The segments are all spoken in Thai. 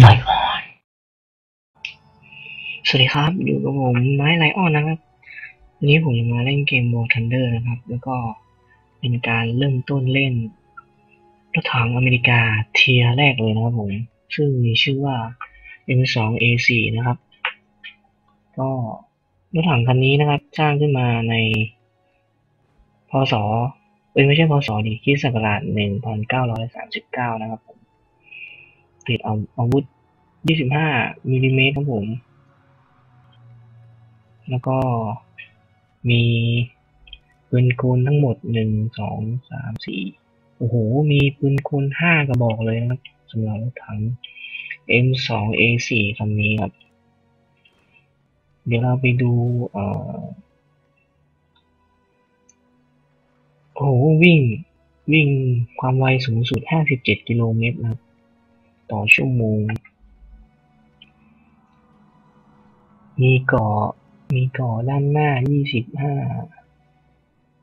ไลออน สวัสดีครับ อยู่กับผมไม้ไลออนนะครับ วันนี้ผมจะมาเล่นเกม War Thunder นะครับ แล้วก็เป็นการเริ่มต้นเล่นรถถังอเมริกาเทียแรกเลยนะครับผม ซึ่งมีชื่อว่า M2A4 นะครับ ก็รถถังคันนี้นะครับ สร้างขึ้นมาใน พศเอ้ยไม่ใช่พศดิคริดศักราช1939 นะครับผม ติดอาวุธ 25มิลลิเมตรครับผม แล้วก็มีปืนกลทั้งหมด 1 2 3 4 โอ้โห มีปืนกล5กระบอกเลยนะครับสำหรับถถัง M2A4 คันนี้ครับ เดี๋ยวเราไปดูเอ่อโอ้โหวิ่งวิ่งความไวสูงสุด 57 กิโลเมตรนะครับ ต่อชั่วโมง มีเกาะมีเกาะด้านหน้า 25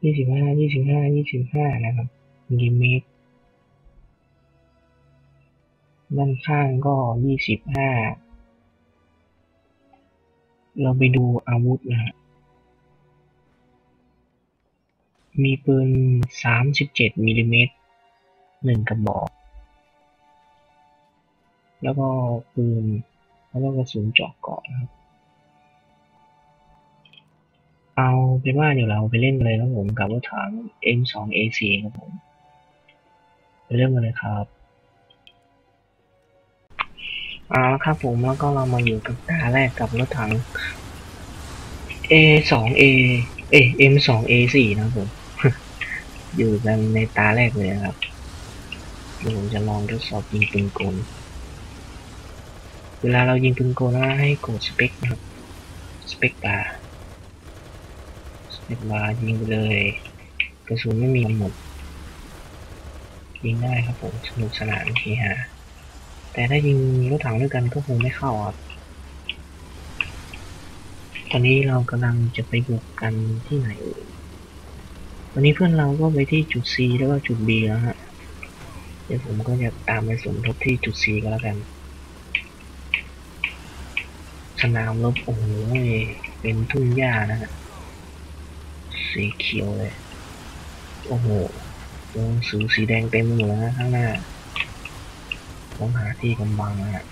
25 25 25 นะครับมิลลิเมตร ด้านข้างก็ 25 เราไปดูอาวุธนะฮะมีปืน 37มิลลิเมตรหนึ่งกระบอก แล้วก็ปืนแล้วก็กระสุนเจาะเกาะนะครับ เอาเป็นว่าเดี๋ยวเราไปเล่นเลยครับผมกับรถถัง M2A4 ครับผมไปเริ่มกันเลยครับเอาละครับผมแล้วก็เรามาอยู่กับตาแรกกับรถถัง A2A เอ M2A4 นะครับผม อยู่กันในตาแรกเลยนะครับเดี๋ยวผมจะลองทดสอบยิงปืนกล เวลาเรายิงปืนกลนะให้กดสเปคนะครับ สเปคบาร์สเปคบาร์ยิงไปเลย กระสุนไม่มีกำหนดยิงได้ครับผมสนุกสนานเฮฮาแต่ถ้ายิงรถถังด้วยกันก็คงไม่เข้าครับตอนนี้เรากำลังจะไปบุกกันที่ไหนเอ่ยวันนี้เพื่อนเราก็ไปที่จุด C แล้วก็จุด B แล้วฮะ เดี๋ยวผมก็จะตามไปสมทบที่จุด C ก็แล้วกัน สนามรบโอ้โหเป็นทุ่งหญ้านะฮะสีเขียวเลย โอ้โหตัวงสือสีแดงเต็มหมดแล้วนะข้างหน้าต้องหาที่กำบังนะฮะ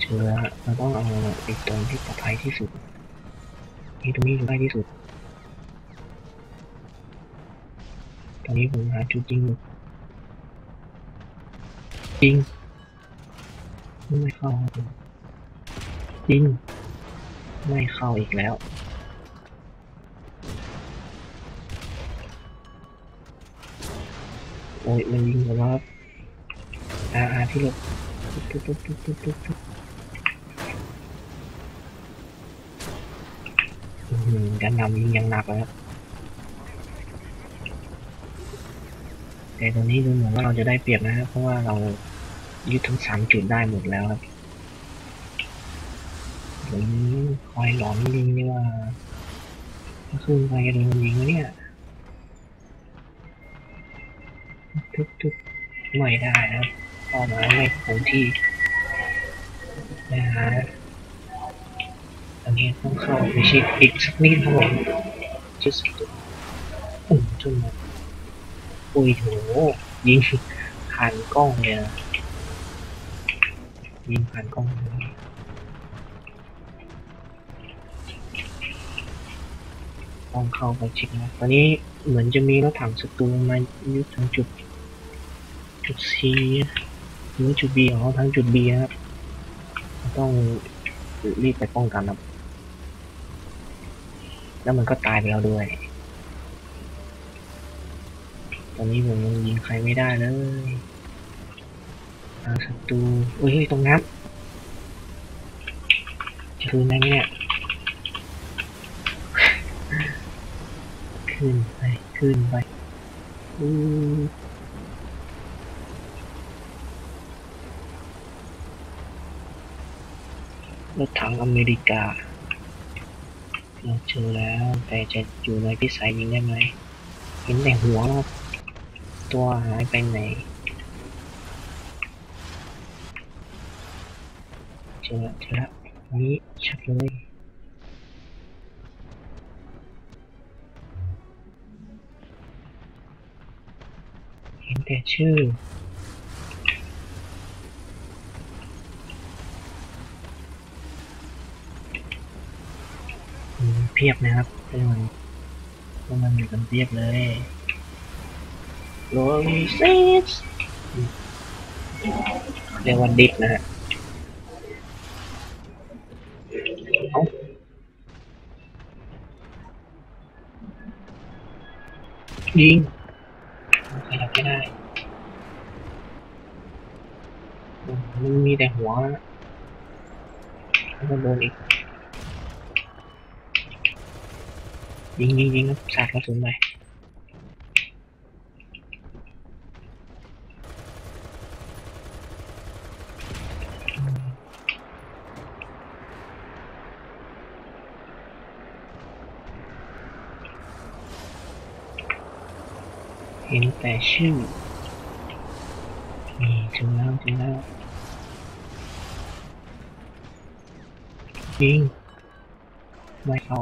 เจอแล้วฮะเราต้องเอาไอ้ตรงที่ปลอดภัยที่สุดที่ตรงนี้อยู่ใกล้ที่สุดตอนนี้ผมหาจุดยิงอยู่ ยิงไม่เข้าครับผมยิง ไม่เข้าอีกแล้ว โอ้ยมันยิงผมแล้วครับอาอาที่หลบตุ๊บตุ๊บตุ๊บตุ๊บตุ๊บตุ๊บอื้อหือการนำยิงยังหนักเลยครับแต่ตรงนี้ดูเหมือนว่าเราจะได้เปรียบนะครับ เพราะว่าเรา ยึดทั้งสามจุดได้หมดแล้วครับผมคอยหลอนยิงนี่ว่าถ้าขึ้นไปโดนยิงเนี่ยทุบทุบไม่ได้นะครับเข้ามาไม่คงที่นะฮะตอนนี้ต้องเข้าไปชิดอีกสักนิดครับผมชิดสักตัวอุ้มจนมดอุ้ยโหยิงผ่านกล้องเลยนะ ยิงผ่านกล้องเลยต้องเข้าไปเช็คนะตอนนี้เหมือนจะมีรถถังศัตรูมายึดทางจุด จุด C หรือจุด B ของทางจุด B ครับ ต้องรีบไปป้องกันครับ แล้วมันก็ตายไปแล้วด้วย ตอนนี้ผมยังยิงใครไม่ได้เลย ทางศัตรูอุ้ยตรงน้ำจะคืนได้ไหมเนี่ยขึ้นไปขึ้นไปอู้รถถังอเมริกา เราเจอแล้ว แต่จะอยู่ในพิสัยยิงได้ไหมเห็นแต่หัวแล้วครับตัวหายไปไหน เจอละเจอละอันนี้ชัดเลยเห็นแต่ชื่อเพียบนะครับพวกมันพวกมันอยู่กันเพียบเลยโรลิซิสเรียกว่าดิฟนะฮะเอ้า ยิงใครทำไม่ได้มันมีแต่หัวแล้วก็โดนอีกยิงยิงยิงสาดกระสุนไปเห็นแต่ชื่อ นี่ถึงแล้วถึงแล้วยิงไม่เข้า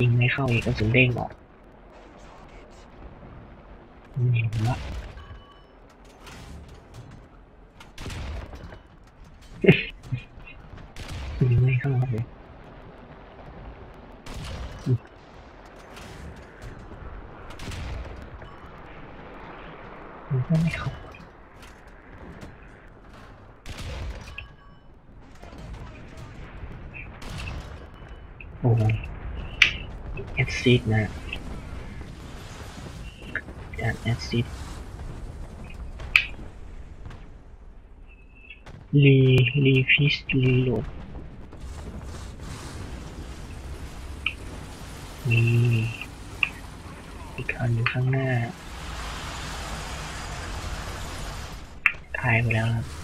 ยิงไม่เข้าอีกกระสุนเด้งออกม่เห็นละ ยิงไม่เข้าเลยยิงก็ไม่เข้า โอ้โหแอดซิดนะการแอดซิดรีรีพิสรีโหลดมีอีกอันอยู่ข้างหน้า ถ่ายไปแล้วครับ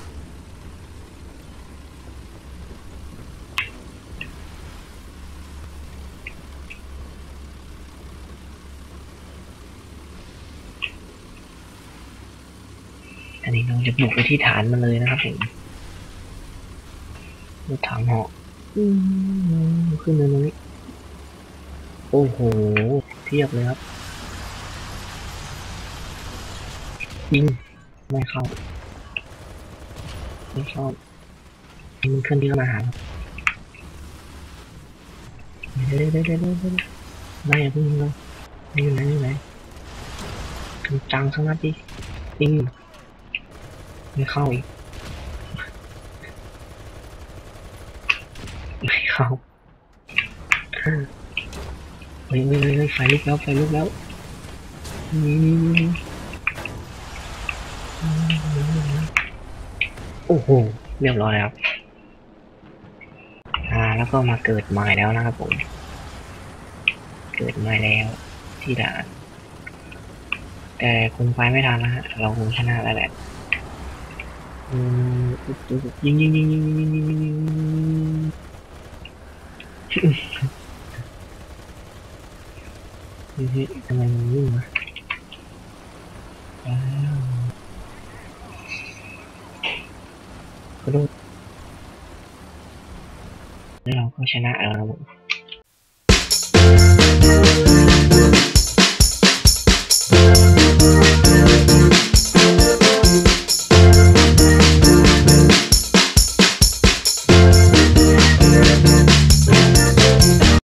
อันนี้เราจะบุกไปที่ฐานมันเลยนะครับผมรถถังเหาะขึ้นเลยตรงนี้ โอ้โห เทียบเลยครับยิงไม่เข้า ไม่เข้ามันขึ้นที่เข้ามาหาครับเดี๋ยวเดี๋ยวเดี๋ยวเดี๋ยวเดี๋ยวไม่อย่าเพิ่งยิงเลยนี่อยู่ไหนอยู่ไหนจังสักนัดดิยิง ไม่เข้าอีก ไม่เข้าเฮ้ยเฮ้ยเฮ้ยไฟลุกแล้วไฟลุกแล้วนี่นี่นี่โอ้โห เรียบร้อยครับ อ่า แล้วก็มาเกิดใหม่แล้วนะครับผม เกิดใหม่แล้ว ที่ด่านแต่คงไปไม่ทันนะฮะ เราคงชนะแล้วแหละ อืมยิงยิงยิงยิงยิงยิงยิงยิงเฮ้ยทำไมมั